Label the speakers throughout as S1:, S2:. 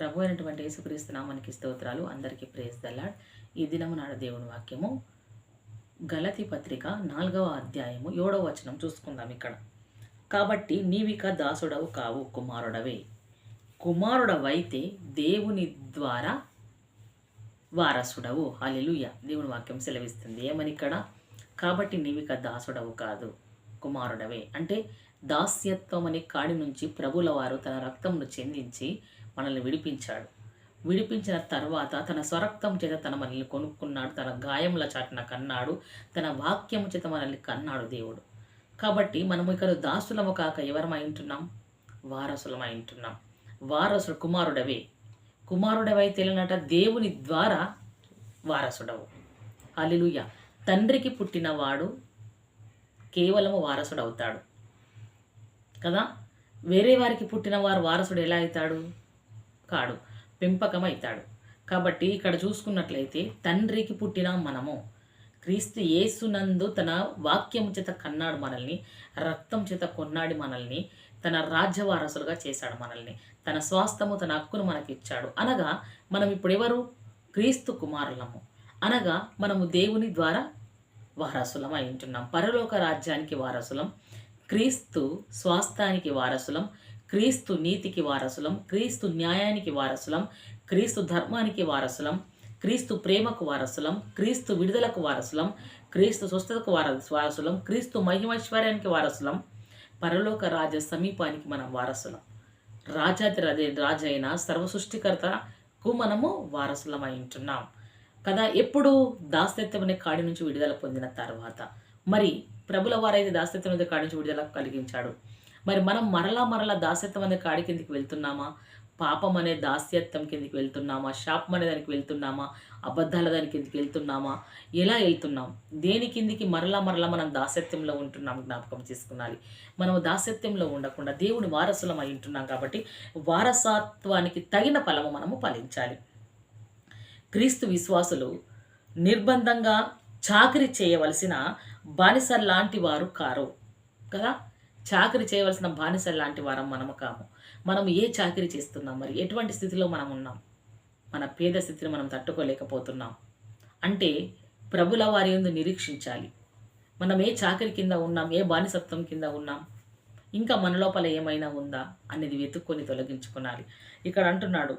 S1: ప్రభు అయినటువంటి యేసుక్రీస్తు నామానికి స్తోత్రాలు. అందరికీ ప్రేస్ దల్లాడ్ ఈ దినము నాడు దేవుని వాక్యము. గలతి పత్రిక నాలుగవ అధ్యాయము ఏడవ వచనం చూసుకుందాం ఇక్కడ. కాబట్టి నీవిక దాసుడవు కావు కుమారుడవే. కుమారుడవైతే దేవుని ద్వారా వారసుడవు. అలెలుయ దేవుని వాక్యం సెలవిస్తుంది. ఏమని ఇక్కడ? కాబట్టి నీవిక దాసుడవు కాదు కుమారుడవే. అంటే దాస్యత్వం అనే కాడి నుంచి ప్రభుల వారు తన రక్తంను చెందించి మనల్ని విడిపించాడు. విడిపించిన తర్వాత తన స్వరక్తం చేత తన మనల్ని కొనుక్కున్నాడు. తన గాయముల చాటున కన్నాడు. తన వాక్యము చేత మనల్ని కన్నాడు దేవుడు. కాబట్టి మనము ఇక్కడ దాసులము కాక ఎవరమై ఉంటున్నాం? వారసులమై ఉంటున్నాం. వారసుడు కుమారుడవే. కుమారుడవై తెలియనట దేవుని ద్వారా వారసుడవు. అలిలుయ తండ్రికి పుట్టినవాడు కేవలము వారసుడవుతాడు. కదా? వేరే వారికి పుట్టిన వారు వారసుడు ఎలా అవుతాడు? కాడు. పెంపకం అవుతాడు. కాబట్టి ఇక్కడ చూసుకున్నట్లయితే తండ్రికి పుట్టిన మనము క్రీస్తు యేసునందు తన వాక్యం చేత కన్నాడు మనల్ని రక్తం చేత కొన్నాడి మనల్ని తన రాజ్య వారసులుగా చేశాడు మనల్ని తన స్వాస్థము తన హక్కును మనకి ఇచ్చాడు. అనగా మనం ఇప్పుడు ఎవరు? క్రీస్తు కుమారులము. అనగా మనము దేవుని ద్వారా వారసులం అయి ఉంటున్నాం. పరలోక రాజ్యానికి వారసులం. క్రీస్తు స్వాస్థానికి వారసులం క్రీస్తు నీతికి వారసులం క్రీస్తు న్యాయానికి వారసులం క్రీస్తు ధర్మానికి వారసులం క్రీస్తు ప్రేమకు వారసులం క్రీస్తు విడుదలకు వారసులం క్రీస్తు స్వస్థతకు వార వారసులం క్రీస్తు మహిమైశ్వర్యానికి వారసులం పరలోక రాజ సమీపానికి మనం వారసులం. రాజాది రదే రాజైన సర్వ సృష్టికర్తకు మనము వారసులమై ఉంటున్నాం. కదా ఎప్పుడు దాస్యత్వం కాడి నుంచి విడుదల పొందిన తర్వాత. మరి ప్రభుల వారైతే దాసత్వం అనే కాడి నుంచి విడుదల కలిగించాడు. మరి మనం మరలా మరలా దాసత్వం అనే కాడి కిందికి వెళ్తున్నామా? పాపం అనే దాస్యత్వం కిందికి వెళ్తున్నామా? శాపం అనే దానికి వెళ్తున్నామా? అబద్ధాల దాని కిందికి వెళ్తున్నామా? ఎలా వెళ్తున్నాం? దేని కిందికి మరలా మరలా మనం దాసత్వంలో ఉంటున్నాం జ్ఞాపకం చేసుకున్నాలి. మనం దాసత్వంలో ఉండకుండా దేవుని వారసులం అయి ఉంటున్నాం కాబట్టి వారసత్వానికి తగిన ఫలము మనము ఫలించాలి. క్రీస్తు విశ్వాసులు నిర్బంధంగా చాకరీ చేయవలసిన బానిసర్ లాంటి వారు కారు. కదా? చాకరీ చేయవలసిన బానిసర్ లాంటి వారం మనము కాము మనం ఏ చాకరీ చేస్తున్నాం మరి? ఎటువంటి స్థితిలో మనం ఉన్నాం? మన పేద స్థితిని మనం తట్టుకోలేకపోతున్నాం. అంటే ప్రభుల వారి ఎందు నిరీక్షించాలి. మనం ఏ చాకరీ కింద ఉన్నాం? ఏ బానిసత్వం కింద ఉన్నాం? ఇంకా మన లోపల ఏమైనా ఉందా? అనేది వెతుక్కొని తొలగించుకోవాలి ఇక్కడ అంటున్నాడు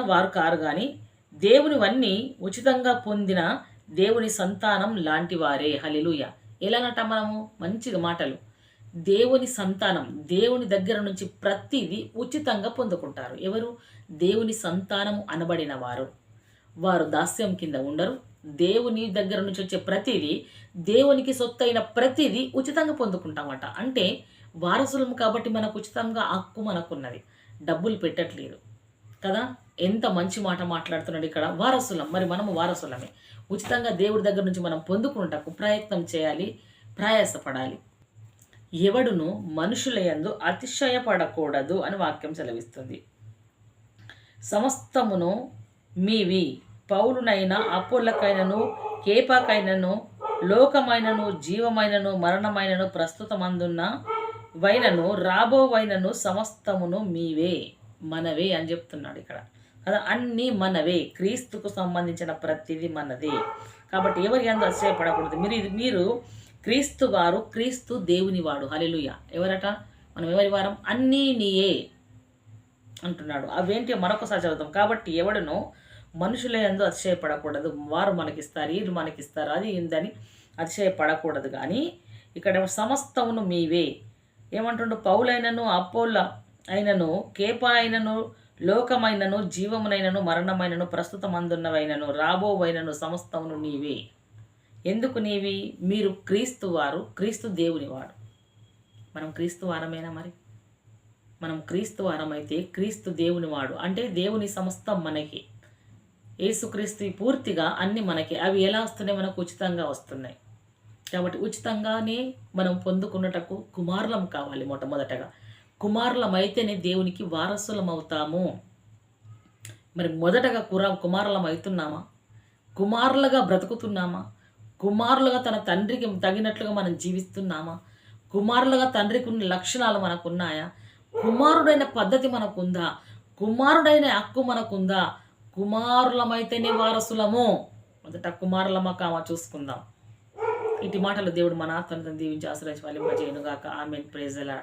S1: వారు కారు కానీ దేవునివన్నీ ఉచితంగా పొందిన దేవుని సంతానం లాంటి వారే హలిలుయ ఎలానట మనము? మంచిగా మాటలు. దేవుని సంతానం దేవుని దగ్గర నుంచి ప్రతిదీ ఉచితంగా పొందుకుంటారు. ఎవరు? దేవుని సంతానము అనబడిన వారు. వారు దాస్యం కింద ఉండరు. దేవుని దగ్గర నుంచి వచ్చే ప్రతిదీ దేవునికి సొత్తైన ప్రతిదీ ఉచితంగా పొందుకుంటామట. అంటే వారసులం కాబట్టి మనకు ఉచితంగా హక్కు మనకున్నది. డబ్బులు పెట్టట్లేదు. కదా? ఎంత మంచి మాట మాట్లాడుతున్నాడు ఇక్కడ? వారసులం. మరి మనము వారసులమే. ఉచితంగా దేవుడి దగ్గర నుంచి మనం పొందుకున్నటకు ప్రయత్నం చేయాలి ప్రయాసపడాలి. ఎవడును మనుషుల యందు అతిశయపడకూడదు అని వాక్యం సెలవిస్తుంది. సమస్తమును మీవి. పౌలునైన అపోలకైనను కేపాకైనను లోకమైనను జీవమైనను మరణమైనను ప్రస్తుతమందున్న వైనను రాబో వైనను సమస్తమును మీవే మనవే అని చెప్తున్నాడు ఇక్కడ. కదా అన్నీ మనవే. క్రీస్తుకు సంబంధించిన ప్రతిదీ మనదే. కాబట్టి ఎవరి ఎందు అశ్చర్యపడకూడదు మీరు ఇది మీరు క్రీస్తు వారు క్రీస్తు దేవుని వాడు. హల్లెలూయా. ఎవరట? మనం ఎవరి వారం? అన్నీ నీయే అంటున్నాడు. అవేంటి? మరొకసారి చదువుతాం కాబట్టి ఎవడను మనుషుల ఎందు అతిశయపడకూడదు వారు మనకిస్తారు వీరు మనకిస్తారు. అది ఇందని అతిశయపడకూడదు కానీ ఇక్కడ సమస్తమును మీవే. ఏమంటుండు? పౌలైనను అపోల అయినను కేప అయినను లోకమైనను జీవమునైనను మరణమైనను ప్రస్తుతమందున్నవైనను రాబోవైనను సమస్తమును నీవే. ఎందుకు నీవి? మీరు క్రీస్తు వారు క్రీస్తు దేవుని వాడు మనం క్రీస్తు వారమేనా మరి? మనం క్రీస్తు వారం అయితే క్రీస్తు దేవుని వాడు. అంటే దేవుని సమస్తం మనకి. యేసుక్రీస్తు పూర్తిగా అన్ని మనకి. అవి ఎలా వస్తున్నాయి? మనకు ఉచితంగా వస్తున్నాయి. కాబట్టి ఉచితంగానే మనం పొందుకున్నటకు కుమారులం కావాలి మొట్టమొదటగా. కుమారులం అయితేనే దేవునికి వారసులం అవుతాము మరి మొదటగా కుర కుమారులం అవుతున్నామా కుమారులుగా బ్రతుకుతున్నామా? కుమారులుగా తన తండ్రికి తగినట్లుగా మనం జీవిస్తున్నామా? కుమారులుగా తండ్రికి ఉన్న లక్షణాలు మనకున్నాయా? కుమారుడైన పద్ధతి మనకుందా? కుమారుడైన హక్కు మనకుందా? కుమారులమైతేనే వారసులము. మొదట కుమారులమ్మ కామా చూసుకుందాం. ఇటు మాటలు దేవుడు మన ఆత్మను దీవించి ఆశ్రయించి ఫలింపజేయను గాక ఆమెన్. ప్రేజలా